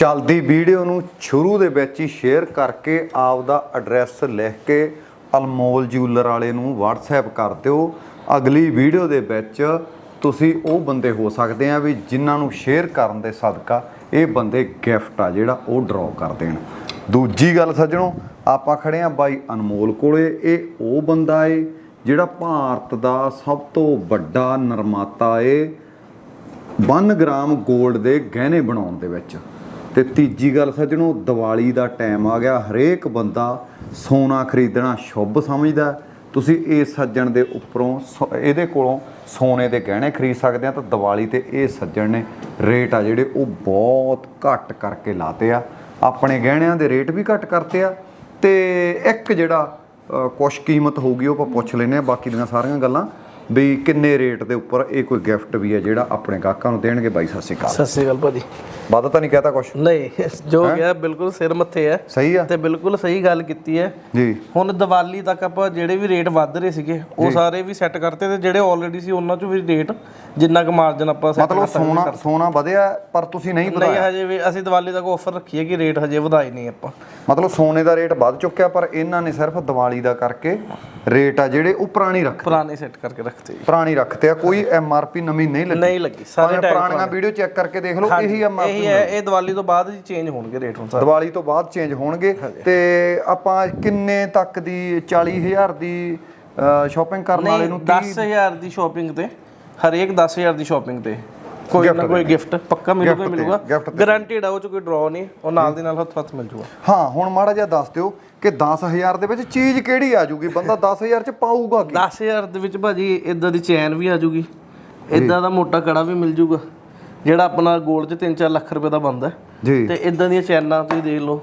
ਚੱਲਦੀ ਵੀਡੀਓ ਨੂੰ ਸ਼ੁਰੂ ਦੇ ਵਿੱਚ ਹੀ ਸ਼ੇਅਰ ਕਰਕੇ ਆਪ ਦਾ ਐਡਰੈਸ ਲਿਖ ਕੇ ਅਲਮੋਲ ਜੂਲਰ ਵਾਲੇ ਨੂੰ WhatsApp ਕਰ ਦਿਓ। ਅਗਲੀ ਵੀਡੀਓ ਦੇ ਵਿੱਚ ਤੁਸੀਂ ਉਹ ਬੰਦੇ ਹੋ ਸਕਦੇ ਆ ਵੀ ਜਿਨ੍ਹਾਂ ਨੂੰ ਸ਼ੇਅਰ ਕਰਨ ਦੇ ਸਦਕਾ ਇਹ ਬੰਦੇ ਗਿਫਟ ਆ ਜਿਹੜਾ ਉਹ ਡਰਾਅ ਕਰ ਦੇਣ। ਦੂਜੀ ਗੱਲ ਸੱਜਣੋ, ਆਪਾਂ ਖੜੇ ਆ ਬਾਈ ਅਨਮੋਲ ਕੋਲੇ। ਇਹ ਉਹ ਬੰਦਾ ਏ ਜਿਹੜਾ ਭਾਰਤ ਦਾ ਸਭ ਤੋਂ ਵੱਡਾ ਨਿਰਮਾਤਾ ਏ। 1 ਗ੍ਰਾਮ 골ਡ ਦੇ ਗਹਿਣੇ ਬਣਾਉਣ ਦੇ ਵਿੱਚ। ਤੇ ਤੀਜੀ ਗੱਲ ਸੱਜਣੋ, ਦੀਵਾਲੀ ਦਾ ਟਾਈਮ ਆ ਗਿਆ। ਹਰੇਕ ਬੰਦਾ ਸੋਨਾ ਖਰੀਦਣਾ ਸ਼ੁੱਭ ਸਮਝਦਾ ਤੁਸੀਂ ਇਹ ਸੱਜਣ ਦੇ ਉੱਪਰੋਂ ਸੋ- ਇਹਦੇ ਕੋਲੋਂ ਸੋਨੇ ਦੇ ਗਹਿਣੇ ਖਰੀਦ ਸਕਦੇ ਆ ਤਾਂ ਦੀਵਾਲੀ ਤੇ ਇਹ ਸੱਜਣ ਨੇ ਰੇਟ ਆ ਜਿਹੜੇ ਉਹ ਬਹੁਤ ਘੱਟ ਕਰਕੇ ਲਾਤੇ ਆ। ਆਪਣੇ ਗਹਿਣਿਆਂ ਦੇ ਰੇਟ ਵੀ ਘੱਟ ਕਰਤੇ ਆ ਤੇ ਇੱਕ ਜਿਹੜਾ ਕੁਛ ਕੀਮਤ ਹੋਊਗੀ ਉਹ ਆਪਾਂ ਪੁੱਛ ਲੈਨੇ ਆ ਬਾਕੀ ਦੀਆਂ ਸਾਰੀਆਂ ਗੱਲਾਂ। ਵੀ ਕਿੰਨੇ ਰੇਟ ਦੇ ਉੱਪਰ ਇਹ ਕੋਈ ਗਿਫਟ ਵੀ ਹੈ ਜਿਹੜਾ ਆਪਣੇ ਗਾਹਕਾਂ ਨੂੰ ਦੇਣਗੇ ਬਾਈ? ਸਤਿ ਸ਼੍ਰੀ ਅਕਾਲ। ਸਤਿ ਸ਼੍ਰੀ ਅਕਾਲ ਭਾਜੀ। ਵੱਧ ਤਾਂ ਨਹੀਂ ਕਹਤਾ ਕੁਛ? ਨਹੀਂ ਜੋ ਗਿਆ ਬਿਲਕੁਲ ਸਿਰ ਮੱਥੇ ਹੈ। ਸਹੀ ਆ। ਤੇ ਬਿਲਕੁਲ ਸਹੀ ਗੱਲ ਕੀਤੀ ਹੈ। ਜੀ। ਹੁਣ ਦੀਵਾਲੀ ਤੱਕ ਆਪਾਂ ਜਿਹੜੇ ਵੀ ਰੇਟ ਵੱਧ ਰਹੇ ਸੀਗੇ ਉਹ ਸਾਰੇ ਵੀ ਸੈੱਟ ਕਰਤੇ ਤੇ ਜਿਹੜੇ ਆਲਰੇਡੀ ਸੀ ਉਹਨਾਂ ਚੋਂ ਵੀ ਰੇਟ ਜਿੰਨਾ ਕੁ ਮਾਰਜਨ ਆਪਾਂ ਸੈੱਟ ਮਤਲਬ ਸੋਨਾ ਸੋਨਾ ਵਧਿਆ ਪਰ ਤੁਸੀਂ ਨਹੀਂ ਨਹੀਂ ਵਧਾਇਆ। ਹਜੇ ਵੀ ਅਸੀਂ ਦੀਵਾਲੀ ਤੱਕ ਆਫਰ ਰੱਖੀ ਹੈ ਕਿ ਰੇਟ ਹਜੇ ਵਧਾਏ ਨਹੀਂ ਆਪਾਂ। ਮਤਲਬ ਸੋਨੇ ਦਾ ਰੇਟ ਵੱਧ ਚੁੱਕਿਆ ਪਰ ਇਹਨਾਂ ਨੇ ਸਿਰਫ ਦੀਵਾਲੀ ਦਾ ਕਰਕੇ ਰੇਟ ਆ ਜਿਹੜੇ ਉਹ ਪੁਰਾਣੀ ਰੱਖ। ਪੁਰਾਣੇ ਸੈੱਟ ਕਰਕੇ ਰੱਖਤੇ। ਜੀ ਪੁਰਾਣੀ ਰੱਖਤੇ ਆ ਕੋਈ ਐਮਆਰਪੀ ਨਵੀਂ ਨਹੀਂ ਲੱਗੀ। ਨਹੀਂ ਲੱਗੀ ਸਾਰੇ ਪੁਰਾਣੀਆਂ ਵੀਡੀਓ ਚੈੱਕ ਕਰਕੇ ਦੇਖ ਲਓ ਇਹੀ ਐਮਆਰਪੀ ਇਹੀ ਹੈ ਇਹ ਦੀਵਾਲੀ ਤੋਂ ਬਾਅਦ ਹੀ ਚੇਂਜ ਹੋਣਗੇ ਰੇਟ ਹੁਣ ਸਾਰੇ। ਦੀਵਾਲੀ ਤੋਂ ਬਾਅਦ ਚੇਂਜ ਹੋਣਗੇ ਤੇ ਆਪਾਂ ਕਿੰਨੇ ਤੱਕ ਦੀ 40000 ਦੀ ਸ਼ਾਪਿੰਗ ਕਰਨ ਵਾਲੇ ਨੂੰ? 10000 ਦੀ ਸ਼ਾਪਿੰਗ ਤੇ ਹਰੇਕ 10000 ਦੀ ਸ਼ਾਪਿੰਗ ਤੇ। ਕੋਈ ਨਾ ਕੋਈ ਗਿਫਟ ਪੱਕਾ ਮਿਲੂਗਾ। ਮਿਲੂਗਾ ਗਾਰੰਟੀਡ ਆ ਉਹ ਚ ਕੋਈ ਡਰਾਅ ਨਹੀਂ ਉਹ ਨਾਲ ਦੀ ਨਾਲ ਹੱਥ ਹੱਥ ਮਿਲ ਜੂਗਾ। ਹਾਂ ਹੁਣ ਮਾੜਾ ਜਿਹਾ ਦੱਸ ਦਿਓ ਕਿ 10000 ਦੇ ਵਿੱਚ ਚੀਜ਼ ਕਿਹੜੀ ਆ ਜੂਗੀ? ਬੰਦਾ 10000 ਚ ਪਾਊਗਾ ਕੀ? 10000 ਦੇ ਵਿੱਚ ਭਾਜੀ ਇਦਾਂ ਦੀ ਚੈਨ ਵੀ ਆ ਜੂਗੀ। ਇਦਾਂ ਦਾ ਮੋਟਾ ਕੜਾ ਵੀ ਮਿਲ ਜੂਗਾ ਜਿਹੜਾ ਆਪਣਾ ਗੋਲਡ 'ਚ 3-4 ਲੱਖ ਰੁਪਏ ਦਾ ਬਣਦਾ ਜੀ। ਤੇ ਇਦਾਂ ਦੀਆਂ ਚੈਨਾਂ ਤੁਸੀਂ ਦੇਖ ਲਓ।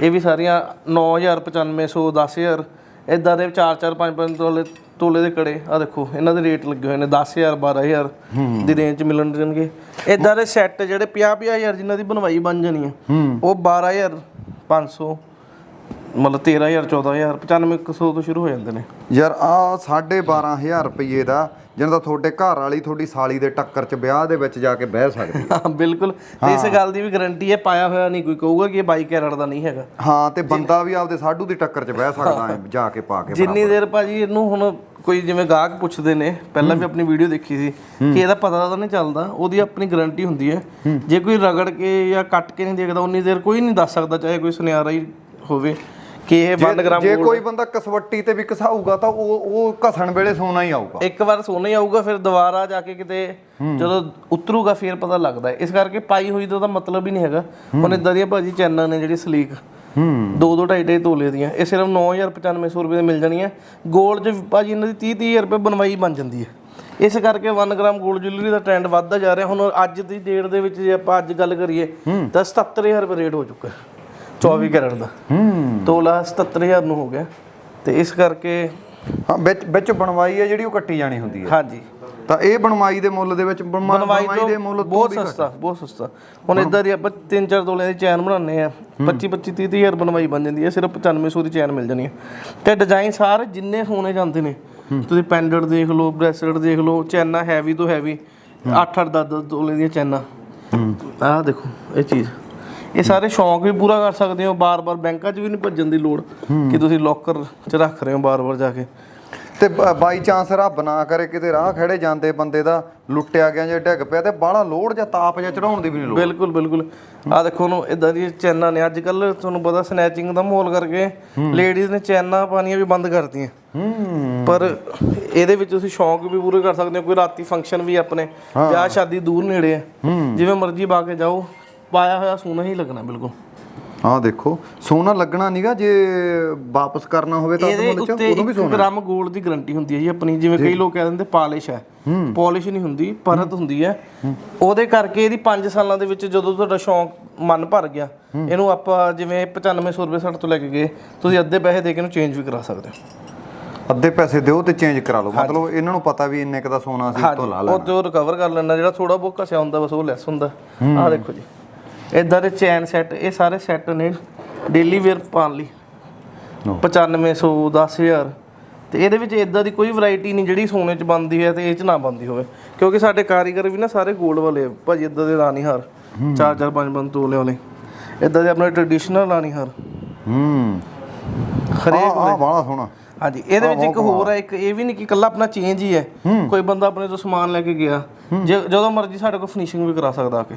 ਇਹ ਵੀ ਸਾਰੀਆਂ 9000 9500 10000 ਇਦਾਂ ਦੇ 4-4 5-5 ਤੋਲੇ ਤੋਲੇ ਦੇ ਕੜੇ ਆ ਦੇਖੋ ਇਹਨਾਂ ਦੇ ਰੇਟ ਲੱਗੇ ਹੋਏ ਨੇ 10000 12000 ਦੀ ਰੇਂਜ 'ਚ ਮਿਲਣ ਜਾਣਗੇ ਇਦਾਂ ਦੇ ਸੈੱਟ ਜਿਹੜੇ 50-50000 ਜਿਨ੍ਹਾਂ ਦੀ ਬਣਵਾਈ ਬਣ ਜਾਣੀ ਆ ਉਹ 12500 ਮਤਲਬ 13000 14000 9500 ਤੋਂ ਸ਼ੁਰੂ ਹੋ ਜਾਂਦੇ ਨੇ। ਯਾਰ ਆ 12500 ਰੁਪਏ ਦਾ ਜਿਹਨਾਂ ਦਾ ਤੁਹਾਡੇ ਘਰ ਵਾਲੀ ਤੁਹਾਡੀ ਸਾਲੀ ਦੇ ਟੱਕਰ ਚ ਵਿਆਹ ਦੇ ਵਿੱਚ ਜਾ ਕੇ ਬਹਿ ਸਕਦੀ ਹਾਂ। ਬਿਲਕੁਲ। ਤੇ ਇਸ ਗੱਲ ਦੀ ਵੀ ਗਾਰੰਟੀ ਹੈ ਪਾਇਆ ਹੋਇਆ ਨਹੀਂ ਕੋਈ ਕਹੂਗਾ ਕਿ ਇਹ 22 ਕੈਰਟ ਦਾ ਨਹੀਂ ਹੈਗਾ। ਹਾਂ ਤੇ ਬੰਦਾ ਵੀ ਆਪਦੇ ਸਾਡੂ ਦੀ ਟੱਕਰ ਚ ਬਹਿ ਸਕਦਾ ਹੈ ਜਾ ਕੇ ਪਾ ਕੇ ਜਿੰਨੀ ਦੇਰ ਭਾਜੀ ਇਹਨੂੰ ਹੁਣ ਕੋਈ ਜਿਵੇਂ ਗਾਹਕ ਪੁੱਛਦੇ ਨੇ ਪਹਿਲਾਂ ਵੀ ਆਪਣੀ ਵੀਡੀਓ ਦੇਖੀ ਸੀ ਕਿ ਇਹਦਾ ਪਤਾ ਤਾਂ ਨਹੀਂ ਚੱਲਦਾ ਉਹਦੀ ਆਪਣੀ ਗਾਰੰਟੀ ਹੁੰਦੀ ਹੈ। ਜੇ ਕੋਈ ਰਗੜ ਕੇ ਜਾਂ ਕੱਟ ਕੇ ਨਹੀਂ ਦੇਖਦਾ ਉਨੀ ਦੇਰ ਕੋਈ ਨਹੀਂ ਦੱਸ ਸਕਦਾ ਚਾਹੇ ਕੋਈ ਸੁਨਿਆਰਾ ਹੀ ਹੋਵੇ। ਕਿ ਇਹ 1 ਗ੍ਰਾਮ ਜੇ ਕੋਈ ਬੰਦਾ ਕਸਵੱਟੀ ਤੇ ਵੀ ਘਸਾਊਗਾ ਤਾਂ ਉਹ ਉਹ ਘਸਣ ਵੇਲੇ ਸੋਨਾ ਹੀ ਆਊਗਾ। ਇੱਕ ਵਾਰ ਸੋਨਾ ਹੀ ਆਊਗਾ ਫਿਰ ਦੁਬਾਰਾ ਜਾ ਕੇ ਕਿਤੇ ਜਦੋਂ ਉਤਰੂਗਾ ਫਿਰ ਪਤਾ ਲੱਗਦਾ। ਇਸ ਕਰਕੇ ਪਾਈ ਹੋਈ ਦਾ ਮਤਲਬ ਹੀ ਨਹੀਂ ਹੈਗਾ। ਹੁਣ ਇਦਾਂ ਦੀਆਂ ਭਾਜੀ ਚੈਨਾਂ ਨੇ ਜਿਹੜੀ ਸਲੀਕ ਹੂੰ। 2 2 2.5 2.5 ਤੋਲੇ ਦੀਆਂ। ਇਹ ਸਿਰਫ 9950 ਰੁਪਏ ਦੇ ਮਿਲ ਜਾਣੀਆਂ। 골ਡ 'ਚ ਭਾਜੀ ਇਹਨਾਂ ਦੀ 30 30000 ਰੁਪਏ ਬਣਵਾਈ ਬਣ ਜਾਂਦੀ ਹੈ। ਇਸ ਕਰਕੇ 1 ਗ੍ਰਾਮ 골ਡ ਜੁਐਲਰੀ ਦਾ ਟ੍ਰੈਂਡ ਵੱਧਦਾ ਜਾ ਰਿਹਾ। ਹੁਣ ਅੱਜ ਦੀ ਡੇਟ ਦੇ ਵਿੱਚ ਜੇ ਆਪਾਂ ਅੱਜ ਗੱਲ ਕਰੀਏ ਤਾਂ 77000 ਰੁਪਏ ਰੇਟ ਹੋ ਚੁੱਕਾ ਹੈ। 24 ਕੈਰਟ ਦਾ। ਹੂੰ। ਤੋਲਾ 77000 ਨੂੰ ਹੋ ਗਿਆ। ਤੇ ਇਸ ਕਰਕੇ ਹਾਂ ਵਿੱਚ ਵਿੱਚ ਬਣਵਾਈ ਹੈ ਜਿਹੜੀ ਉਹ ਕੱਟੀ ਜਾਣੀ ਹੁੰਦੀ ਹੈ। ਹਾਂਜੀ। ਤਾਂ ਇਹ ਬਣਵਾਈ ਦੇ ਮੁੱਲ ਦੇ ਵਿੱਚ ਬਣਵਾ- ਬਣਵਾਈ ਦੇ ਮੁੱਲ ਬਹੁਤ ਸਸਤਾ ਬਹੁਤ ਸਸਤਾ। ਹੁਣ ਇਦਾਂ ਦੀ ਆਪਾਂ 3-4 ਤੋਲੇ ਦੀ ਚੈਨ ਬਣਾਉਂਦੇ ਆ 25-25 30000 ਬਣਵਾਈ ਬਣ ਜਾਂਦੀ ਹੈ। ਸਿਰਫ 9500 ਦੀ ਚੈਨ ਮਿਲ ਜਾਣੀ ਹੈ। ਤੇ ਡਿਜ਼ਾਈਨ ਸਾਰੇ ਜਿੰਨੇ ਸੋਨੇ ਜਾਂਦੇ ਨੇ ਤੁਸੀਂ ਪੈਂਡੈਂਟ ਦੇਖ ਲਓ ਬ੍ਰੈਸਲੇਟ ਦੇਖ ਲਓ ਚੈਨਾ ਹੈਵੀ ਤੋਂ ਹੈਵੀ 8-8 10 ਤੋਲੇ ਦੀਆਂ ਚੈਨਾਂ। ਆਹ ਦੇਖੋ ਇਹ ਚੀਜ਼। ਇਹ ਸਾਰੇ ਸ਼ੌਂਕ ਵੀ ਪੂਰਾ ਕਰ ਸਕਦੇ ਹੋ ਬਾਰ-ਬਾਰ ਬੈਂਕਾਂ 'ਚ ਵੀ ਨਹੀਂ ਭੱਜਣ ਦੀ ਲੋੜ ਕਿ ਤੁਸੀਂ ਲੋਕਰ 'ਚ ਰੱਖ ਰਹੇ ਹੋ ਬਾਰ-ਬਾਰ ਜਾ ਕੇ। ਤੇ ਬਾਈ ਚਾਂਸ ਰੱਬ ਨਾ ਕਰੇ ਕਿਤੇ ਰਾਹ ਖੜੇ ਜਾਂਦੇ ਬੰਦੇ ਦਾ ਲੁੱਟਿਆ ਗਿਆ ਜਾਂ ਡਿੱਗ ਪਿਆ ਤੇ ਬਾਹਲਾ ਲੋਡ ਜਾਂ ਤਾਪ ਜਾਂ ਚੜਾਉਣ ਦੀ ਵੀ ਨਹੀਂ ਲੋੜ। ਬਿਲਕੁਲ ਬਿਲਕੁਲ। ਆ ਦੇਖੋ ਨੂੰ ਇਦਾਂ ਦੀਆਂ ਚੈਨਾਂ ਨੇ ਅੱਜ ਕੱਲ ਤੁਹਾਨੂੰ ਪਤਾ ਸਨੈਚਿੰਗ ਦਾ ਮਾਹੌਲ ਕਰਕੇ ਲੇਡੀਜ਼ ਨੇ ਚੈਨਾਂ ਪਾਣੀਆਂ ਵੀ ਬੰਦ ਕਰਤੀਆਂ। ਹੂੰ। ਪਰ ਇਹਦੇ ਵਿੱਚ ਤੁਸੀਂ ਸ਼ੌਂਕ ਵੀ ਪੂਰੇ ਕਰ ਸਕਦੇ ਹੋ ਕੋਈ ਰਾਤੀ ਫੰਕਸ਼ਨ ਵੀ ਆਪਣੇ ਵਿਆਹ ਸ਼ਾਦੀ ਦੂਰ ਨੇੜੇ ਆ ਜਿਵੇਂ ਮਰਜ਼ੀ ਪਾ ਕੇ ਜਾਓ ਪਾਇਆ ਹੋਇਆ ਸੋਨਾ ਹੀ ਲੱਗਣਾ ਬਿਲਕੁਲ। ਆਹ ਦੇਖੋ ਸੋਨਾ ਲੱਗਣਾ ਨਹੀਂਗਾ ਜੇ ਵਾਪਸ ਕਰਨਾ ਹੋਵੇ ਤਾਂ ਉਹਦੇ ਚ ਉੱਤੇ ਉਦੋਂ ਵੀ 1 ਗ੍ਰਾਮ 골ਡ ਦੀ ਗਾਰੰਟੀ ਹੁੰਦੀ ਹੈ ਜੀ ਆਪਣੀ ਜਿਵੇਂ ਕਈ ਲੋਕ ਕਹਿ ਦਿੰਦੇ ਪਾਲਿਸ਼ ਹੈ। ਪਾਲਿਸ਼ ਨਹੀਂ ਹੁੰਦੀ ਪਰਤ ਹੁੰਦੀ ਹੈ। ਉਹਦੇ ਕਰਕੇ ਇਹਦੀ 5 ਸਾਲਾਂ ਦੇ ਵਿੱਚ ਜਦੋਂ ਤੁਹਾਡਾ ਸ਼ੌਂਕ ਮਨ ਭਰ ਗਿਆ ਇਹਨੂੰ ਆਪਾਂ ਜਿਵੇਂ 9500 ਰੁਪਏ ਸਾਡੇ ਤੋਂ ਲੈ ਕੇ ਗਏ ਤੁਸੀਂ ਅੱਧੇ ਪੈਸੇ ਦੇ ਕੇ ਇਹਨੂੰ ਚੇਂਜ ਵੀ ਕਰਾ ਸਕਦੇ ਹੋ। ਅੱਧੇ ਪੈਸੇ ਦਿਓ ਤੇ ਚੇਂਜ ਕਰਾ ਲਓ। ਮਤਲਬ ਇਹਨਾਂ ਨੂੰ ਪਤਾ ਵੀ ਇੰਨੇ ਕ ਦਾ ਸੋਨਾ ਸੀ ਤੋਂ ਲਾ ਉਹ ਲੈਣਾ। ਉਹ ਰਿਕਵਰ ਕਰ ਲੈਣਾ ਜਿਹੜਾ ਥੋੜਾ ਬਹੁਤ ਘਸਿਆ ਹੁੰਦਾ ਬਸ ਉਹ ਲੈਸ ਹੁੰਦਾ। ਆਹ ਦੇਖੋ ਜੀ। ਇਦਾਂ ਦੇ ਚੈਨ ਸੈੱਟ ਇਹ ਸਾਰੇ ਸੈੱਟ ਨੇ ਡੇਲੀ ਵੇਅਰ ਪਾਉਣ ਲਈ। No. 9500 10000 ਤੇ ਇਹਦੇ ਵਿੱਚ ਇਦਾਂ ਦੀ ਕੋਈ ਵੈਰਾਈਟੀ ਨਹੀਂ ਜਿਹੜੀ ਸੋਨੇ 'ਚ ਬਣਦੀ ਹੈ ਤੇ ਇਹ 'ਚ ਨਾ ਬਣਦੀ ਹੋਵੇ। ਕਿਉਂਕਿ ਸਾਡੇ ਕਾਰੀਗਰ ਵੀ ਨਾ ਸਾਰੇ 골ਡ ਵਾਲੇ ਭਾਜੀ ਇਦਾਂ ਦੇ ਰਾਨੀ ਹਾਰ। 4 4 5 5 ਤੋਲੇ ਵਾਲੇ। ਇਦਾਂ ਦੇ ਆਪਣੇ ਟ੍ਰੈਡੀਸ਼ਨਲ ਰਾਣੀ ਹਾਰ। ਹੂੰ। ਹਰੇਕ ਆ ਬਾਲਾ ਸੋਹਣਾ। ਹਾਂਜੀ ਇਹਦੇ ਵਿੱਚ ਇੱਕ ਹੋਰ ਹੈ ਇੱਕ ਇਹ ਵੀ ਨਹੀਂ ਕਿ ਇਕੱਲਾ ਆਪਣਾ ਚੇਂਜ ਹੀ ਹੈ। ਕੋਈ ਬੰਦਾ ਆਪਣੇ ਤੋਂ ਸਮਾਨ ਲੈ ਕੇ ਗਿਆ। ਜਦੋਂ ਮਰਜ਼ੀ ਸਾਡੇ ਕੋਲ ਫਿਨਿਸ਼ਿੰਗ ਵੀ ਕਰਾ ਸਕਦਾ ਆ ਕਿ।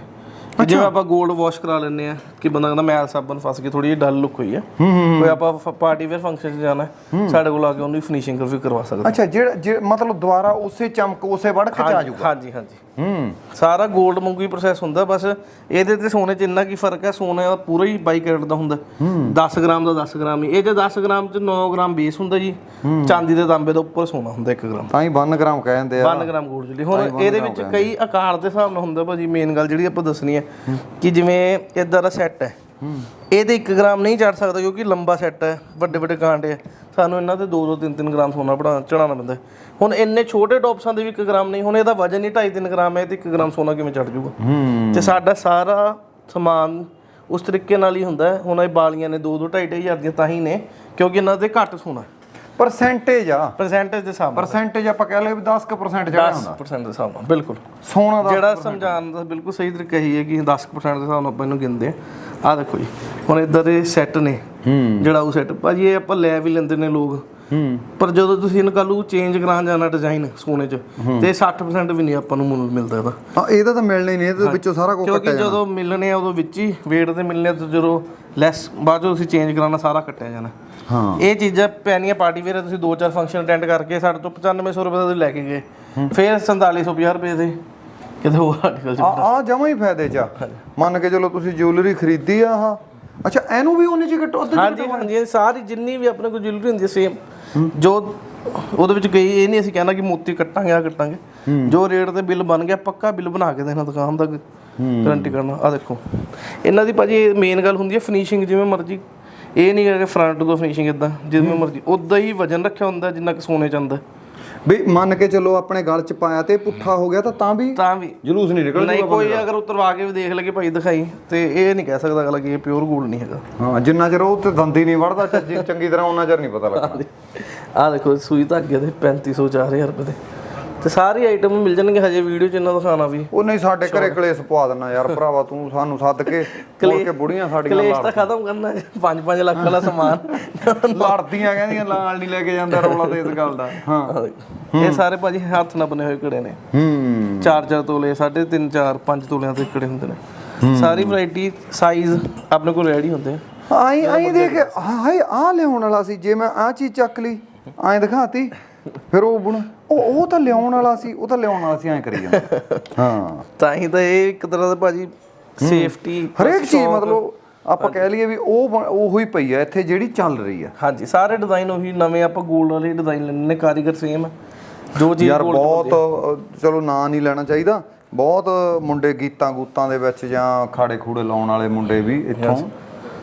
ਜਿਵੇਂ ਆਪਾਂ 골ਡ ਵਾਸ਼ ਕਰਾ ਲੈਂਦੇ ਆ ਕਿ ਬੰਦਾ ਕਹਿੰਦਾ ਮੈਲ ਸਾਬਣ ਫਸ ਕੇ ਥੋੜੀ ਜਿਹੀ ਡਲ ਲੁੱਕ ਹੋਈ ਹੈ। ਕੋਈ ਆਪਾਂ ਪਾਰਟੀ ਵੇਅਰ ਫੰਕਸ਼ਨ 'ਚ ਜਾਣਾ ਹੈ, ਸਾਡੇ ਕੋਲ ਆ ਕੇ ਉਹਨੂੰ ਫਿਨਿਸ਼ਿੰਗ ਵੀ ਕਰਵਾ ਸਕਦਾ ਅੱਛਾ ਜਿਹੜਾ ਮਤਲਬ ਦੁਬਾਰਾ ਉਸੇ ਚਮਕ ਉਸੇ ਵੜਕ ਚ ਆ ਜਾਊਗਾ। ਹਾਂਜੀ ਹਾਂਜੀ। ਹੂੰ। ਸਾਰਾ 골ਡ ਵਾਂਗੂ ਹੀ ਪ੍ਰੋਸੈਸ ਹੁੰਦਾ ਬਸ ਇਹਦੇ ਤੇ ਸੋਨੇ 'ਚ ਇੰਨਾ ਕੀ ਫ਼ਰਕ ਹੈ ਸੋਨੇ ਦਾ ਪੂਰਾ ਹੀ 22 ਕੈਰਟ ਦਾ ਹੁੰਦਾ। 10 ਗ੍ਰਾਮ ਦਾ 10 ਗ੍ਰਾਮ ਹੀ। ਇਹ ਜੇ 10 ਗ੍ਰਾਮ 'ਚ 9 ਗ੍ਰਾਮ ਬੇਸ ਹੁੰਦਾ ਜੀ ਚਾਂਦੀ ਦੇ ਤਾਂਬੇ ਦੇ ਉੱਪਰ ਸੋਨਾ ਹੁੰਦਾ 1 ਗ੍ਰਾਮ। ਤਾਂ ਹੀ 1 ਗ੍ਰਾਮ ਕਹਿੰਦੇ ਆ। 1 ਗ੍ਰਾਮ ਗੋਲਡ ਜਿਹੜੀ। ਹੁਣ ਇਹਦੇ ਵਿੱਚ ਕਈ ਆਕਾਰ ਦੇ ਹਿਸਾਬ ਨਾਲ ਹੁੰਦਾ ਭਾਜੀ ਮੇਨ ਗੱਲ ਜਿਹੜੀ ਆਪਾਂ ਦੱਸਣੀ ਹੈ ਕਿ ਜਿਵੇਂ ਇਦਾਂ ਦਾ ਸੈੱਟ ਹੈ ਇਹਦੇ 1 ਗ੍ਰਾਮ ਨਹੀਂ ਚੜ ਸਕਦਾ ਕਿਉਂਕਿ ਲੰਬਾ ਸੈੱਟ ਹੈ ਵੱਡੇ ਵੱਡੇ ਕਾਂਡੇ ਆ ਸਾਨੂੰ ਇਹਨਾਂ ਤੇ 2 2 3 3 ਗ੍ਰਾਮ ਸੋਨਾ ਬਣਾ ਚੜਾਉਣਾ ਪੈਂਦਾ। ਹੁਣ ਇੰਨੇ ਛੋਟੇ ਟੌਪਸਾਂ ਦੇ ਵੀ 1 ਗ੍ਰਾਮ ਨਹੀਂ ਹੁਣ ਇਹਦਾ ਵਜਨ ਹੀ 2.5 3 ਗ੍ਰਾਮ ਹੈ ਤੇ 1 ਗ੍ਰਾਮ ਸੋਨਾ ਕਿਵੇਂ ਚੜ ਜਾਊਗਾ ਹੂੰ ਤੇ ਸਾਡਾ ਸਾਰਾ ਸਮਾਨ ਉਸ ਤਰੀਕੇ ਨਾਲ ਹੀ ਹੁੰਦਾ। ਹੁਣ ਇਹ ਬਾਲੀਆਂ ਨੇ 2 2 2.5 ਹਜ਼ਾਰ ਦੀਆਂ ਤਾਂ ਹੀ ਨੇ ਕਿਉਂਕਿ ਇਹਨਾਂ ਦੇ ਘੱਟ ਸੋਨਾ ਪਰਸੈਂਟੇਜ ਆ। ਪਰਸੈਂਟੇਜ ਦੇ ਹਿਸਾਬ ਨਾਲ। ਪਰਸੈਂਟੇਜ ਆਪਾਂ ਕਹਿ ਲਈਏ ਵੀ 10% ਜਿਹੜਾ ਹੁੰਦਾ। 10% ਦੇ ਹਿਸਾਬ ਨਾਲ ਬਿਲਕੁਲ। ਸੋਨਾ ਦਾ ਜਿਹੜਾ ਸਮਝਾਉਣ ਦਾ ਬਿਲਕੁਲ ਸਹੀ ਤਰੀਕਾ ਹੀ ਹੈ ਕਿ 10% ਦੇ ਹਿਸਾਬ ਨਾਲ ਆਪਾਂ ਇਹਨੂੰ ਗਿਣਦੇ ਆ ਆਹ ਦੇਖੋ ਜੀ ਹੁਣ ਇਦਾਂ ਦੇ ਸੈੱਟ ਨੇ ਜਿਹੜਾ ਉਹ ਸੈੱਟ ਭਾਜੀ ਇਹ ਆਪਾਂ ਲੈ ਵੀ ਲੈਂਦੇ ਨੇ ਲੋਕ। ਹੂੰ। ਪਰ ਜਦੋਂ ਤੁਸੀਂ ਇਹਨੂੰ ਕੱਲ ਚੇਂਜ ਕਰਾਉਣ ਜਾਣਾ ਡਿਜ਼ਾਈਨ ਸੋਨੇ 'ਚ ਤੇ 60% ਵੀ ਨਹੀਂ ਆਪਾਂ ਨੂੰ ਮੁੱਲ ਮਿਲਦਾ ਇਹਦਾ। ਹਾਂ ਇਹਦਾ ਤਾਂ ਮਿਲਣਾ ਹੀ ਨਹੀਂ ਇਹਦੇ ਵਿੱਚੋਂ ਸਾਰਾ ਕੁਝ ਕਿਉਂਕਿ ਜਦੋਂ ਮਿਲਣੇ ਆ ਉਦੋਂ ਵਿੱਚ ਹੀ weight ਤੇ ਮਿਲਣੇ ਆ ਤੇ ਜਦੋਂ ਲੈਸ ਬਾਅਦ ਜਦੋਂ ਤੁਸੀਂ ਚੇਂਜ ਕਰਾਉਣਾ ਸਾਰਾ ਕੱਟਿਆ ਜਾਣਾ। ਹਾਂ। ਇਹ ਚੀਜ਼ਾਂ ਪੈਣੀਆਂ ਪਾਰਟੀ ਵੇਅਰ ਤੁਸੀਂ ਦੋ ਚਾਰ ਫੰਕਸ਼ਨ ਅਟੈਂਡ ਕਰਕੇ ਸਾਡੇ ਤੋਂ 9500 ਰੁਪਏ ਦਾ ਤੁਸੀਂ ਲੈ ਕੇ ਗਏ। ਫਿਰ 4750 ਰੁਪਏ ਦੇ। ਕਿਤੇ ਹੋਰ ਆਰਟੀਕਲ ਚ ਆ ਆ ਜਮਾ ਹੀ ਫਾਇਦੇ ਚ ਆ। ਮੰਨ ਕੇ ਚਲੋ ਤੁਸੀਂ ਜਿਊਲਰੀ ਖਰੀਦੀ ਆ ਆਹ। ਅੱਛਾ ਇਹਨੂੰ ਵੀ ਉਹਨੇ ਚ ਘਟੋ ਅੱਧ ਹਾਂਜੀ ਹਾਂਜੀ ਇਹ ਸਾਰੀ ਜਿੰਨੀ ਵੀ ਆਪਣੇ ਕੋਲ ਜਿਊਲਰੀ ਹੁੰਦੀ ਹੈ। ਸੇਮ ਜੋ ਉਹਦੇ ਵਿੱਚ ਗਈ ਇਹ ਨਹੀਂ ਅਸੀਂ ਕਹਿਣਾ ਕਿ ਮੋਤੀ ਕੱਟਾਂਗੇ ਆ ਕੱਟਾਂਗੇ। ਜੋ ਰੇਟ ਤੇ ਬਿੱਲ ਬਣ ਗਿਆ ਪੱਕਾ ਬਿੱਲ ਬਣਾ ਕੇ ਦੇਣਾ ਦੁਕਾਨ ਦਾ। ਗਾਰੰਟੀ ਕਰਨਾ। ਆ ਦੇਖੋ। ਇਹਨਾਂ ਦੀ ਭਾਜੀ ਮੇਨ ਗੱਲ ਹੁੰਦੀ ਹੈ ਫਿਨਿਸ਼ਿੰਗ ਜਿਵੇਂ ਮਰਜ਼ੀ ਇਹ ਨਹੀਂ ਹੈ ਕਿ ਫਰੰਟ ਤੋਂ ਫਿਨਿਸ਼ਿੰਗ ਇਦਾਂ ਜਿਵੇਂ ਮਰਜ਼ੀ। ਉਦਾਂ ਹੀ ਵਜਨ ਰੱਖਿਆ ਹੁੰਦਾ ਜਿੰਨਾ ਕਿ ਸੋਨੇ ਚ ਆਉਂਦਾ ਵੀ ਮੰਨ ਕੇ ਚਲੋ ਆਪਣੇ ਗਲ ਚ ਪਾਇਆ ਤੇ ਪੁੱਠਾ ਹੋ ਗਿਆ ਤਾਂ ਤਾਂ ਵੀ ਤਾਂ ਵੀ। ਜਲੂਸ ਨਹੀਂ ਨਿਕਲ ਨਹੀਂ ਕੋਈ ਅਗਰ ਉਤਰਵਾ ਕੇ ਵੀ ਦੇਖ ਲਗੇ ਭਾਈ ਦਿਖਾਈ ਤੇ ਇਹ ਨਹੀਂ ਕਹਿ ਸਕਦਾ ਅਗਲਾ ਕਿ ਇਹ ਪਿਓਰ ਗੋਲਡ ਨਹੀਂ ਹੈਗਾ। ਹਾਂ ਜਿੰਨਾ ਚਿਰ ਉਹ ਤੇ ਦੰਦੀ ਨਹੀਂ ਵੜਦਾ ਚੰਗੀ ਤਰ੍ਹਾਂ ਉਹਨਾਂ ਚਿਰ ਨਹੀਂ ਪਤਾ ਲੱਗਦਾ। ਆ ਦੇਖੋ ਸੂਈ ਧਾਗੇ ਦੇ 3500 4000 ਰੁਪਏ ਦੇ। ਤੇ ਸਾਰੀ ਆਈਟਮ ਮਿਲ ਜਾਣਗੇ ਹਜੇ ਵੀਡੀਓ ਚ ਇਹਨਾਂ ਦਿਖਾਣਾ ਵੀ। ਉਹ ਨਹੀਂ ਸਾਡੇ ਘਰੇ ਕਲੇਸ਼ ਪਵਾ ਦੇਣਾ ਯਾਰ ਭਰਾਵਾ ਤੂੰ ਸਾਨੂੰ ਸੱਦ ਕੇ ਮੁੜ ਕੇ ਬੁੜੀਆਂ ਸਾਡੀਆਂ ਕਲੇਸ਼ ਤਾਂ ਖਤਮ ਕਰਨਾ 5-5 ਲੱਖ ਵਾਲਾ ਸਮਾਨ। ਲੜਦੀਆਂ ਕਹਿੰਦੀਆਂ ਲਾਲ ਨਹੀਂ ਲੈ ਕੇ ਜਾਂਦਾ ਰੌਲਾ ਤੇ ਇਸ ਗੱਲ ਦਾ। ਹਾਂ। ਇਹ ਸਾਰੇ ਭਾਜੀ ਹੱਥ ਨਾਲ ਬਣੇ ਹੋਏ ਕੜੇ ਨੇ? ਹੂੰ। 4-4 ਤੋਲੇ 3.5 4 5 ਤੋਲਿਆਂ ਦੇ ਕੜੇ ਹੁੰਦੇ ਨੇ। ਸਾਰੀ ਵੈਰਾਈਟੀ ਸਾਈਜ਼ ਆਪਣੇ ਕੋਲ ਰੈਡੀ ਹੁੰਦੇ ਆਈ ਆਈ ਦੇਖ ਹਾਏ ਆ ਲਿਆਉਣ ਵਾਲਾ ਸੀ ਜੇ ਮੈਂ ਆ ਚੀਜ਼ ਚੱਕ ਲਈ ਐਂ ਦਿਖਾਤੀ। ਫਿਰ ਉਹ ਬੁਣ। ਉਹ ਉਹ ਤਾਂ ਲਿਆਉਣ ਵਾਲਾ ਸੀ ਉਹ ਤਾਂ ਲਿਆਉਣ ਵਾਲਾ ਸੀ ਐਂ ਕਰੀ ਜਾਂਦਾ। ਹਾਂ। ਤਾਂ ਹੀ ਤਾਂ ਇਹ ਇੱਕ ਤਰ੍ਹਾਂ ਦਾ ਭਾਜੀ ਸੇਫਟੀ ਹਰੇਕ ਚੀਜ਼ ਮਤਲਬ ਆਪਾਂ ਕਹਿ ਲਈਏ ਵੀ ਉਹ ਉਹੋ ਹੀ ਪਈ ਆ ਇੱਥੇ ਜਿਹੜੀ ਚੱਲ ਰਹੀ ਆ। ਹਾਂਜੀ ਸਾਰੇ ਡਿਜ਼ਾਈਨ ਉਹੀ ਨਵੇਂ ਆਪਾਂ 골ਡ ਵਾਲੇ ਡਿਜ਼ਾਈਨ ਲੈਣੇ ਨੇ ਕਾਰੀਗਰ ਸੇਮ ਜੋ ਚੀਜ਼ ਯਾਰ ਬਹੁਤ ਚਲੋ ਨਾਂ ਨਹੀਂ ਲੈਣਾ ਚਾਹੀਦਾ। ਬਹੁਤ ਮੁੰਡੇ ਗੀਤਾਂ ਗੂਤਾਂ ਦੇ ਵਿੱਚ ਜਾਂ ਖਾੜੇ ਖੂੜੇ ਲਾਉਣ ਵਾਲੇ ਮੁੰਡੇ ਵੀ ਇੱਥੋਂ।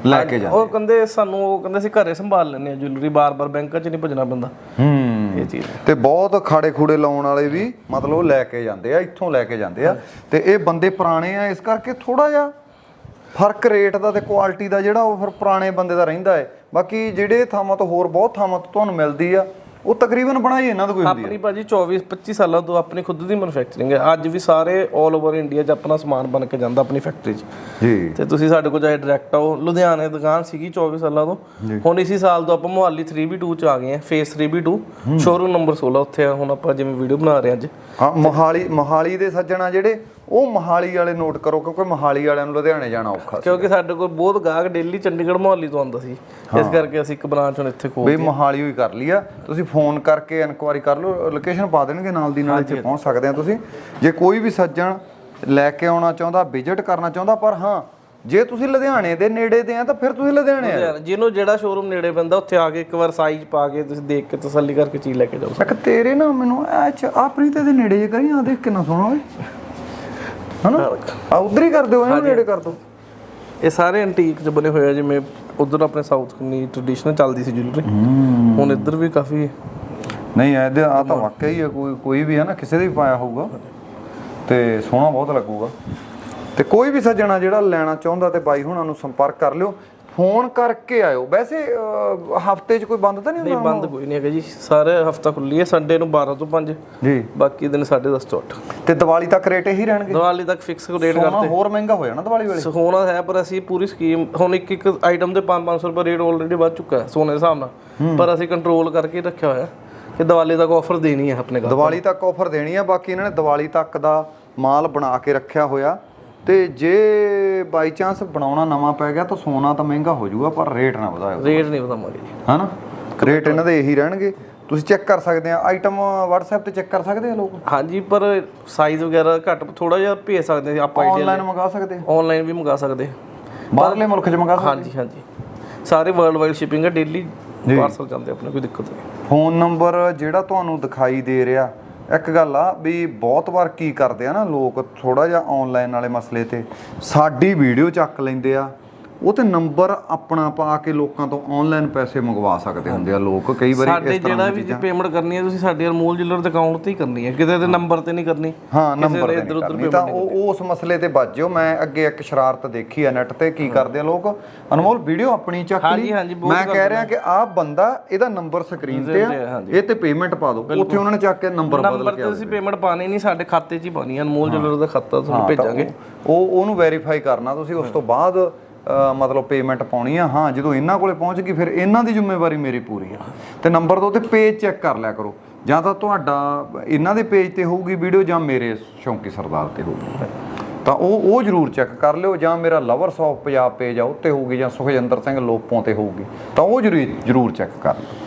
ਲੈ ਕੇ ਜਾਂਦੇ ਉਹ ਕਹਿੰਦੇ ਸਾਨੂੰ ਉਹ ਕਹਿੰਦੇ ਸੀ ਘਰੇ ਸੰਭਾਲ ਲੈਣੇ ਆ ਜੁਐਲਰੀ ਬਾਰ-ਬਾਰ ਬੈਂਕਾਂ 'ਚ ਨਹੀਂ ਭਜਣਾ ਪੈਂਦਾ। ਹੂੰ। ਇਹ ਚੀਜ਼ ਤੇ ਬਹੁਤ ਖਾੜੇ ਖੂੜੇ ਲਾਉਣ ਵਾਲੇ ਵੀ ਮਤਲਬ ਉਹ ਲੈ ਕੇ ਜਾਂਦੇ ਆ ਇੱਥੋਂ ਲੈ ਕੇ ਜਾਂਦੇ ਆ। ਤੇ ਇਹ ਬੰਦੇ ਪੁਰਾਣੇ ਆ ਇਸ ਕਰਕੇ ਥੋੜਾ ਜਿਹਾ ਫ਼ਰਕ ਰੇਟ ਦਾ ਤੇ ਕੁਆਲਿਟੀ ਦਾ ਜਿਹੜਾ ਉਹ ਫਿਰ ਪੁਰਾਣੇ ਬੰਦੇ ਦਾ ਰਹਿੰਦਾ ਹੈ। ਬਾਕੀ ਜਿਹੜੇ ਥਾਵਾਂ ਤੋਂ ਹੋਰ ਬਹੁਤ ਥਾਵਾਂ ਤੋਂ ਤੁਹਾਨੂੰ ਮਿਲਦੀ ਆ ਉਹ ਤਕਰੀਬਨ ਬਣਾਈ ਇਹਨਾਂ ਦਾ ਕੋਈ ਹੁੰਦੀ ਆਪਣੀ ਭਾਜੀ 24 25 ਸਾਲਾਂ ਤੋਂ ਆਪਣੀ ਖੁਦ ਦੀ ਮੈਨੂਫੈਕਚਰਿੰਗ ਹੈ। ਅੱਜ ਵੀ ਸਾਰੇ 올 ਓਵਰ ਇੰਡੀਆ 'ਚ ਆਪਣਾ ਸਮਾਨ ਬਣ ਕੇ ਜਾਂਦਾ ਆਪਣੀ ਫੈਕਟਰੀ 'ਚ। ਜੀ। ਤੇ ਤੁਸੀਂ ਸਾਡੇ ਕੋਲ ਚਾਹੇ ਡਾਇਰੈਕਟ ਆਓ ਲੁਧਿਆਣੇ ਦੁਕਾਨ ਸੀਗੀ 24 ਸਾਲਾਂ ਤੋਂ। ਹੁਣ ਇਸੇ ਸਾਲ ਤੋਂ ਆਪਾਂ ਮੁਹਾਲੀ 3B2 ਚ ਆ ਗਏ ਆ ਫੇਸ 3B2 ਸ਼ੋਰੂਮ ਨੰਬਰ 16 ਉੱਥੇ ਆ ਹੁਣ ਆਪਾਂ ਜਿਵੇਂ ਵੀਡੀਓ ਬਣਾ ਰਹੇ ਅੱਜ। ਹਾਂ ਮੋਹਾਲੀ ਮੋਹਾਲੀ ਦੇ ਸੱਜਣਾ ਜਿਹੜੇ ਉਹ ਮੋਹਾਲੀ ਵਾਲੇ ਨੋਟ ਕਰੋ ਕਿਉਂਕਿ ਮੋਹਾਲੀ ਵਾਲਿਆਂ ਨੂੰ ਲੁਧਿਆਣੇ ਜਾਣਾ ਔਖਾ ਸੀ ਕਿਉਂਕਿ ਸਾਡੇ ਕੋਲ ਬਹੁਤ ਗਾਹਕ ਡੇਲੀ ਚੰਡੀਗੜ੍ਹ ਮੁਹਾਲੀ ਤੋਂ ਆਉਂਦਾ ਸੀ। ਇਸ ਕਰਕੇ ਅਸੀਂ ਇੱਕ ਬ੍ਰਾਂਚ ਹੁਣ ਇੱਥੇ ਖੋਲ ਬਈ ਮੋਹਾਲੀ ਹੋਈ ਕਰ ਲਿਆ ਤੁਸੀਂ ਫੋਨ ਕਰਕੇ ਇਨਕੁਆਰੀ ਕਰ ਲਓ ਲੋਕੇਸ਼ਨ ਪਾ ਦੇਣਗੇ ਨਾਲ ਦੀ ਨਾਲ ਇੱਥੇ ਪਹੁੰਚ ਸਕਦੇ ਆ ਤੁਸੀਂ। ਜੇ ਕੋਈ ਵੀ ਸੱਜਣ ਲੈ ਕੇ ਆਉਣਾ ਚਾਹੁੰਦਾ ਵਿਜ਼ਿਟ ਕਰਨਾ ਚਾਹੁੰਦਾ ਪਰ ਹਾਂ ਜੇ ਤੁਸੀਂ ਲੁਧਿਆਣੇ ਦੇ ਨੇੜੇ ਦੇ ਆ ਤਾਂ ਫਿਰ ਤੁਸੀਂ ਲੁਧਿਆਣੇ ਆ। ਜਿਹਨੂੰ ਜਿਹੜਾ ਸ਼ੋਰੂਮ ਨੇੜੇ ਪੈਂਦਾ ਉੱਥੇ ਆ ਕੇ ਇੱਕ ਵਾਰ ਸਾਈਜ਼ ਪਾ ਕੇ ਤੁਸੀਂ ਦੇਖ ਕੇ ਤਸੱਲੀ ਕਰਕੇ ਚੀਜ਼ ਲੈ ਕੇ ਜਾਓ। ਇੱਕ ਤੇਰੇ ਨਾ ਮੈਨੂੰ ਅੱਛਾ ਆਪਣੀ ਤੇ ਦੇ ਨੇੜੇ ਜੇ ਕਰੀ ਆ ਦੇਖ ਕਿੰਨਾ ਸੋਹਣਾ ਓਏ। ਹਨਾ? ਆ ਉਧਰ ਹੀ ਕਰ ਦਿਓ ਇਹਨੂੰ ਨੇੜੇ ਕਰ ਦਿਓ ਇਹ ਸਾਰੇ ਐਂਟੀਕ ਚ ਬਣੇ ਹੋਏ ਆ ਜਿਵੇਂ ਉਧਰ ਆਪਣੇ ਸਾਊਥ ਕੰਨੀ ਟ੍ਰੈਡੀਸ਼ਨਲ ਚੱਲਦੀ ਸੀ ਜੁਐਲਰੀ ਹੁਣ ਇੱਧਰ ਵੀ ਕਾਫੀ ਨਹੀਂ ਇਹਦੇ ਆ ਤਾਂ ਵਾਕਿਆ ਹੀ ਹੈ ਕੋਈ ਕੋਈ ਵੀ ਹੈ ਨਾ ਕਿਸੇ ਦੇ ਵੀ ਪਾਇਆ ਹੋਊਗਾ। ਤੇ ਸੋਹਣਾ ਬਹੁਤ ਲੱਗੂਗਾ। ਤੇ ਕੋਈ ਵੀ ਸੱਜਣਾ ਜਿਹੜਾ ਲੈਣਾ ਚਾਹੁੰਦਾ ਤੇ ਬਾਈ ਹੁਣਾਂ ਨੂੰ ਸੰਪਰਕ ਕਰ ਲਿਓ। ਫੋਨ ਕਰਕੇ ਆਇਓ। ਵੈਸੇ ਹਫ਼ਤੇ 'ਚ ਕੋਈ ਬੰਦ ਤਾਂ ਨਹੀਂ ਨਹੀਂ ਹੁੰਦਾ ਬੰਦ ਕੋਈ ਨਹੀਂ ਹੈਗਾ ਜੀ। ਸਾਰੇ ਹਫਤਾ ਖੁੱਲੀ ਹੈ ਸੰਡੇ ਨੂੰ 12 ਤੋਂ 5 ਜੀ। ਬਾਕੀ ਦਿਨ 10:30 ਤੋਂ 8 ਤੇ ਦੀਵਾਲੀ ਤੱਕ ਰੇਟ ਇਹੀ ਰਹਿਣਗੇ? ਦੀਵਾਲੀ ਤੱਕ ਫਿਕਸ ਰੇਟ ਸੋਨਾ ਹੋਰ ਮਹਿੰਗਾ ਹੋ ਜਾਣਾ ਦੀਵਾਲੀ ਵੇਲੇ। ਸੋਨਾ ਹੈ ਪਰ ਅਸੀਂ ਪੂਰੀ ਸਕੀਮ ਹੁਣ ਇੱਕ ਇੱਕ ਆਈਟਮ ਦੇ 5-500 ਰੁਪਏ ਰੇਟ ਆਲਰੇਡੀ ਵੱਧ ਚੁੱਕਾ ਹੈ ਸੋਨੇ ਦੇ ਹਿਸਾਬ ਨਾਲ। ਪਰ ਅਸੀਂ ਕੰਟਰੋਲ ਕਰਕੇ ਰੱਖਿਆ ਹੋਇਆ ਕਿ ਦੀਵਾਲੀ ਤੱਕ ਆਫਰ ਦੇਣੀ ਹੈ ਆਪਣੇ ਕੋਲ ਦੀਵਾਲੀ ਤੱਕ ਆਫਰ ਦੇਣੀ ਆ ਬਾਕੀ ਇਹਨਾਂ ਨੇ ਦੀਵਾਲੀ ਤੱਕ ਦਾ ਮਾਲ ਬਣਾ ਕੇ ਰੱਖਿਆ ਹੋਇਆ। ਤੇ ਜੇ ਬਾਈ ਚਾਂਸ ਬਣਾਉਣਾ ਨਵਾਂ ਪੈ ਗਿਆ ਤਾਂ ਸੋਨਾ ਤਾਂ ਮਹਿੰਗਾ ਹੋ ਜਾਊਗਾ ਪਰ ਰੇਟ ਨਾ ਵਧਾਇਓ ਰੇਟ ਨਹੀਂ ਵਧਾਵਾਂਗੇ ਜੀ। ਹਨਾ? ਰੇਟ ਇਹਨਾਂ ਦੇ ਇਹੀ ਰਹਿਣਗੇ। ਤੁਸੀਂ ਚੈੱਕ ਕਰ ਸਕਦੇ ਆ। ਆਈਟਮ WhatsApp ਤੇ ਚੈੱਕ ਕਰ ਸਕਦੇ ਆ ਲੋਕ? ਹਾਂਜੀ ਪਰ ਸਾਈਜ਼ ਵਗੈਰਾ ਘੱਟ ਥੋੜਾ ਜਿਹਾ ਭੇਜ ਸਕਦੇ ਹਾਂ ਆਪਾਂ ਆਨਲਾਈਨ ਮੰਗਾ ਸਕਦੇ ਆ? ਆਨਲਾਈਨ ਵੀ ਮੰਗਾ ਸਕਦੇ ਬਾਹਰਲੇ ਮੁਲਕ 'ਚ ਮੰਗਾ ਸਕਦੇ ਹਾਂਜੀ ਹਾਂਜੀ। ਸਾਰੇ ਵਰਲਡ ਵਾਈਡ ਸ਼ਿਪਿੰਗ ਹੈ ਡੇਲੀ ਪਾਰਸਲ ਜਾਂਦੇ ਆਪਣੇ ਕੋਈ ਦਿੱਕਤ ਨਹੀਂ। ਫੋਨ ਨੰਬਰ ਜਿਹੜਾ ਤੁਹਾਨੂੰ ਦਿਖਾਈ ਦੇ ਰਿਹਾ ਇੱਕ ਗੱਲ ਆ ਵੀ ਬਹੁਤ ਵਾਰ ਕੀ ਕਰਦੇ ਆ ਨਾ ਲੋਕ ਥੋੜਾ ਜਿਹਾ ਆਨਲਾਈਨ ਵਾਲੇ ਮਸਲੇ ਤੇ ਸਾਡੀ ਵੀਡੀਓ ਚੱਕ ਲੈਂਦੇ ਆ। ਉਹ ਤੇ ਨੰਬਰ ਆਪਣਾ ਪਾ ਕੇ ਲੋਕਾਂ ਤੋਂ ਆਨਲਾਈਨ ਪੈਸੇ ਮੰਗਵਾ ਸਕਦੇ ਹੁੰਦੇ ਆ ਲੋਕ। ਕਈ ਵਾਰੀ ਸਾਡੇ ਇਸ ਤਰ੍ਹਾਂ ਜਿਹੜਾ ਦੀ ਵੀ ਪੇਮੈਂਟ ਕਰਨੀ ਹੈ ਤੁਸੀਂ ਸਾਡੇ ਅਨਮੋਲ ਜਿਲਰ ਦੇ ਅਕਾਊਂਟ ਤੇ ਹੀ ਕਰਨੀ ਹੈ। ਕਿਤੇ ਦੇ ਨੰਬਰ ਤੇ ਨਹੀਂ ਕਰਨੀ। ਹਾਂ ਨੰਬਰ ਤੇ ਇੱਧਰ ਨਹੀਂ ਤਾਂ ਉਹ ਉਸ ਮਸਲੇ ਤੇ ਬਚ ਜਿਓ। ਮੈਂ ਅੱਗੇ ਇੱਕ ਸ਼ਰਾਰਤ ਦੇਖੀ ਆ ਨੈਟ ਤੇ ਕੀ ਕਰਦੇ ਆ ਲੋਕ? ਅਨਮੋਲ ਵੀਡੀਓ ਆਪਣੀ ਚੱਕ ਲਈ। ਮੈਂ ਕਹਿ ਰਿਹਾ ਕਿ ਆਹ ਬੰਦਾ ਇਹਦਾ ਨੰਬਰ ਸਕਰੀਨ ਤੇ ਆ। ਇਹ ਤੇ ਪੇਮੈਂਟ ਪਾ ਦਿਓ। ਉੱਥੇ ਉਹਨਾਂ ਨੇ ਚੱਕ ਕੇ ਨੰਬਰ ਬਦਲ ਨੰਬਰ ਕੇ ਤੇ ਤੁਸੀਂ ਪੇਮੈਂਟ ਪਾਣੀ ਨਹੀਂ ਸਾਡੇ ਖਾਤੇ 'ਚ ਹੀ ਪਾਣੀ ਅਨਮੋਲ ਜਿਲਰ ਦਾ ਖਾਤਾ ਤੁਹਾਨੂੰ ਭੇਜਾਂਗੇ। ਉਹ ਉਹਨੂੰ ਵੈਰੀਫਾਈ ਕਰਨਾ ਤੁਸੀਂ ਉਸ ਤੋਂ ਬਾਅਦ ਮਤਲਬ ਪੇਮੈਂਟ ਪਾਉਣੀ ਆ। ਹਾਂ, ਜਦੋਂ ਇਹਨਾਂ ਕੋਲੇ ਪਹੁੰਚ ਗਈ, ਫਿਰ ਇਹਨਾਂ ਦੀ ਜ਼ਿੰਮੇਵਾਰੀ ਮੇਰੀ ਪੂਰੀ ਆ। ਤੇ ਨੰਬਰ ਦੋ ਤੇ ਪੇਜ ਚੈੱਕ ਕਰ ਲਿਆ ਕਰੋ। ਜਾਂ ਤਾਂ ਤੁਹਾਡਾ, ਇਹਨਾਂ ਦੇ ਪੇਜ ਤੇ ਹੋਊਗੀ ਵੀਡੀਓ ਜਾਂ ਮੇਰੇ ਸ਼ੌਂਕੀ ਸਰਦਾਰ ਤੇ ਹੋਊਗੀ। ਤਾਂ ਉਹ ਉਹ ਜਰੂਰ ਚੈੱਕ ਕਰ ਲਿਓ, ਜਾਂ ਮੇਰਾ ਲਵਰਸ ਆਫ ਪੰਜਾਬ ਪੇਜ ਆ, ਉੱਤੇ ਹੋਊਗੀ ਜਾਂ ਸੁਖਜਿੰਦਰ ਸਿੰਘ ਲੋਪੋਂ ਤੇ ਹੋਊਗੀ। ਤਾਂ ਉਹ ਜਰੂਰ ਜਰੂਰ ਚੈੱਕ ਕਰ ਲਿਓ।